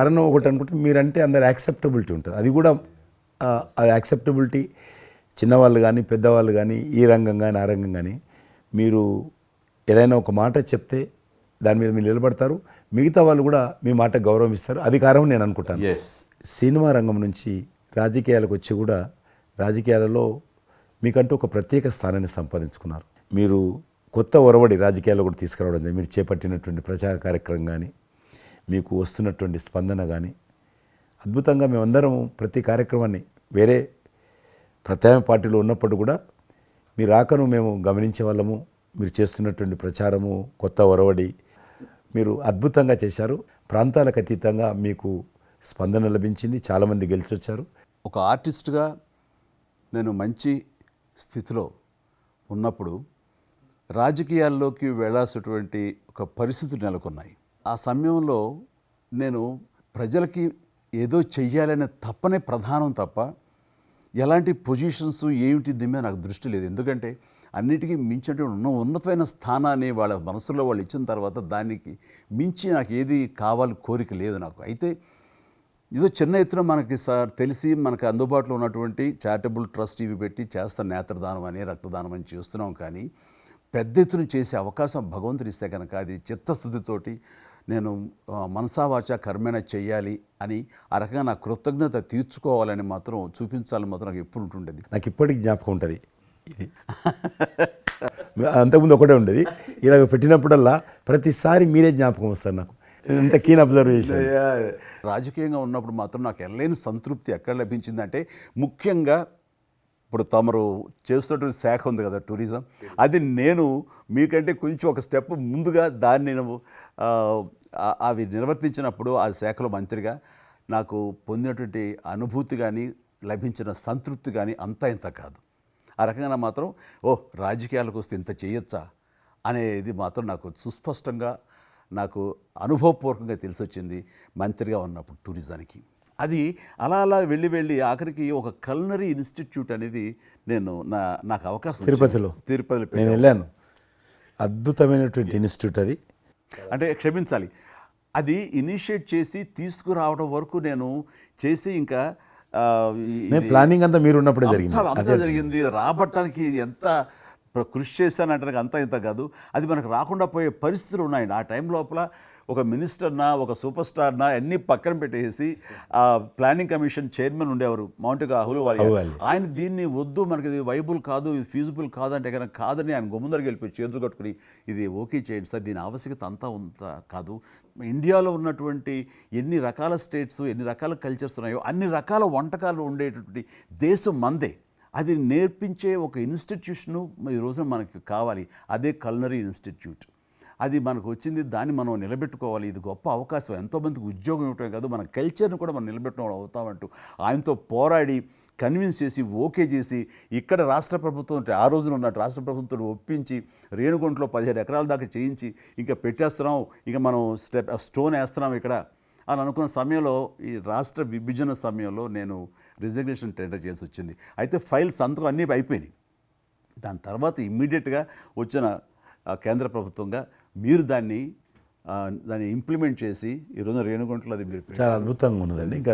కారణం ఒకటి అనుకుంటే మీరంటే అందరు యాక్సెప్టబిలిటీ ఉంటుంది. అది కూడా ఆ యాక్సెప్టబిలిటీ చిన్నవాళ్ళు కానీ పెద్దవాళ్ళు కానీ ఈ రంగం కానీ ఆ రంగం కానీ మీరు ఏదైనా ఒక మాట చెప్తే దాని మీద మీరు నిలబడతారు. మిగతా వాళ్ళు కూడా మీ మాట గౌరవం ఇస్తారు అది కారణం నేను అనుకుంటాను. సినిమా రంగం నుంచి రాజకీయాలకు వచ్చి కూడా రాజకీయాలలో మీకంటూ ఒక ప్రత్యేక స్థానాన్ని సంపాదించుకున్నారు. మీరు కొత్త ఒరవడి రాజకీయాల్లో కూడా తీసుకురావడం. మీరు చేపట్టినటువంటి ప్రచార కార్యక్రమం కానీ మీకు వస్తున్నటువంటి స్పందన కానీ అద్భుతంగా మేమందరం ప్రతి కార్యక్రమాన్ని వేరే ప్రత్యామ్నాయ పార్టీలో ఉన్నప్పుడు కూడా మీ రాకను మేము గమనించే వాళ్ళము మీరు చేస్తున్నటువంటి ప్రచారము కొత్త ఒరవడి మీరు అద్భుతంగా చేశారు. ప్రాంతాలకు అతీతంగా మీకు స్పందన లభించింది చాలామంది గెలిచొచ్చారు. ఒక ఆర్టిస్ట్గా నేను మంచి స్థితిలో ఉన్నప్పుడు రాజకీయాల్లోకి వెళ్ళాల్సినటువంటి ఒక పరిస్థితులు నెలకొన్నాయి. ఆ సమయంలో నేను ప్రజలకి ఏదో చెయ్యాలనే తప్పనే ప్రధానం తప్ప ఎలాంటి పొజిషన్స్ ఏమిటి దీని నాకు దృష్టి లేదు. ఎందుకంటే అన్నిటికీ మించి ఉన్న ఉన్నతమైన స్థానాన్ని వాళ్ళ మనసులో వాళ్ళు ఇచ్చిన తర్వాత దానికి మించి నాకు ఏది కావాలి కోరిక లేదు నాకు. అయితే ఏదో చిన్న ఎత్తున మనకి సార్ తెలిసి మనకు అందుబాటులో ఉన్నటువంటి చారిటబుల్ ట్రస్ట్ ఇవి పెట్టి చేస్తాం నేత్రదానం అని రక్తదానం అని చేస్తున్నాం కానీ పెద్ద ఎత్తున చేసే అవకాశం భగవంతుడు ఇస్తే కనుక అది చిత్తశుద్ధితోటి నేను మనసావాచ కర్మేణ చెయ్యాలి అని ఆ రకంగా నా కృతజ్ఞత తీర్చుకోవాలని మాత్రం చూపించాలని మాత్రం నాకు ఎప్పుడు ఉంటుండేది. నాకు ఇప్పటికి జ్ఞాపకం ఉంటుంది ఇది. అంతకుముందు ఒకటే ఉండేది. ఇలాగ పెట్టినప్పుడల్లా ప్రతిసారి మీరే జ్ఞాపకం వస్తారు నాకు. ఎంత కీన్ అబ్జర్వ్ చేశాను. రాజకీయంగా ఉన్నప్పుడు మాత్రం నాకు ఎనలేని సంతృప్తి ఎక్కడ లభించిందంటే ముఖ్యంగా ఇప్పుడు తమరు చేస్తున్నటువంటి శాఖ ఉంది కదా టూరిజం. అది నేను మీకంటే కొంచెం ఒక స్టెప్ ముందుగా దాన్ని నేను అవి నిర్వర్తించినప్పుడు ఆ శాఖలో మంత్రిగా నాకు పొందినటువంటి అనుభూతి కానీ లభించిన సంతృప్తి కానీ అంతా ఇంత కాదు. ఆ రకంగా మాత్రం ఓ రాజకీయాలకు వస్తే ఇంత చేయొచ్చా అనేది మాత్రం నాకు సుస్పష్టంగా నాకు అనుభవపూర్వకంగా తెలిసి వచ్చింది మంత్రిగా ఉన్నప్పుడు టూరిజానికి. అది అలా అలా వెళ్ళి వెళ్ళి ఆఖరికి ఒక కల్నరీ ఇన్స్టిట్యూట్ అనేది నేను నా నాకు అవకాశం. తిరుపతిలో? తిరుపతిలో. నేను వెళ్ళాను. అద్భుతమైనటువంటి ఇన్స్టిట్యూట్ అది. అంటే క్షమించాలి. అది ఇనిషియేట్ చేసి తీసుకురావడం వరకు నేను చేసి ఇంకా ప్లానింగ్ అంతా మీరు ఉన్నప్పుడే జరిగింది. అంతా- జరిగింది. రాబట్టడానికి ఎంత కృషి చేశానంటే అంతా ఇంత కాదు. అది మనకు రాకుండా పోయే పరిస్థితులు ఉన్నాయండి ఆ టైం లోపల ఒక మినిస్టర్నా ఒక సూపర్ స్టార్నా అన్ని పక్కన పెట్టేసి ఆ ప్లానింగ్ కమిషన్ చైర్మన్ ఉండేవారు మౌంట్ అహులు అహులు. ఆయన దీన్ని వద్దు మనకి ఇది వైబుల్ కాదు ఇది ఫీజిబుల్ కాదంటే కనుక కాదని ఆయన గుమ్మందరికి వెళ్ళిపోయి చేతులు కట్టుకుని ఇది ఓకే చేయండి సార్ దీని ఆవశ్యకత అంతా ఉంత కాదు. ఇండియాలో ఉన్నటువంటి ఎన్ని రకాల స్టేట్స్ ఎన్ని రకాల కల్చర్స్ ఉన్నాయో అన్ని రకాల వంటకాలు ఉండేటటువంటి దేశం మందే. అది నేర్పించే ఒక ఇన్స్టిట్యూషను ఈ రోజున మనకి కావాలి. అదే కల్నరీ ఇన్స్టిట్యూట్. అది మనకు వచ్చింది దాన్ని మనం నిలబెట్టుకోవాలి. ఇది గొప్ప అవకాశం. ఎంతోమందికి ఉద్యోగం ఇవ్వటమే కాదు మన కల్చర్ని కూడా మనం నిలబెట్టడం అవుతామంటూ ఆయనతో పోరాడి కన్విన్స్ చేసి ఓకే చేసి ఇక్కడ రాష్ట్ర ప్రభుత్వం అంటే ఆ రోజున ఉన్న రాష్ట్ర ప్రభుత్వం ఒప్పించి రేణుగుంటలో పదిహేడు ఎకరాల దాకా చేయించి ఇంకా పెట్టేస్తున్నాం ఇంకా మనం స్టెప్ స్టోన్ వేస్తున్నాం ఇక్కడ అని అనుకున్న సమయంలో ఈ రాష్ట్ర విభజన సమయంలో నేను రిజర్వేషన్ టెండర్ చేసి వచ్చింది. అయితే ఫైల్ సంతకం అన్నీ అయిపోయినాయి. దాని తర్వాత ఇమ్మీడియట్గా వచ్చిన కేంద్ర ప్రభుత్వంగా మీరు దాన్ని దాన్ని ఇంప్లిమెంట్ చేసి ఈరోజు రేణుగుంటలో అది మీరు చాలా అద్భుతంగా ఉన్నదండి. ఇంకా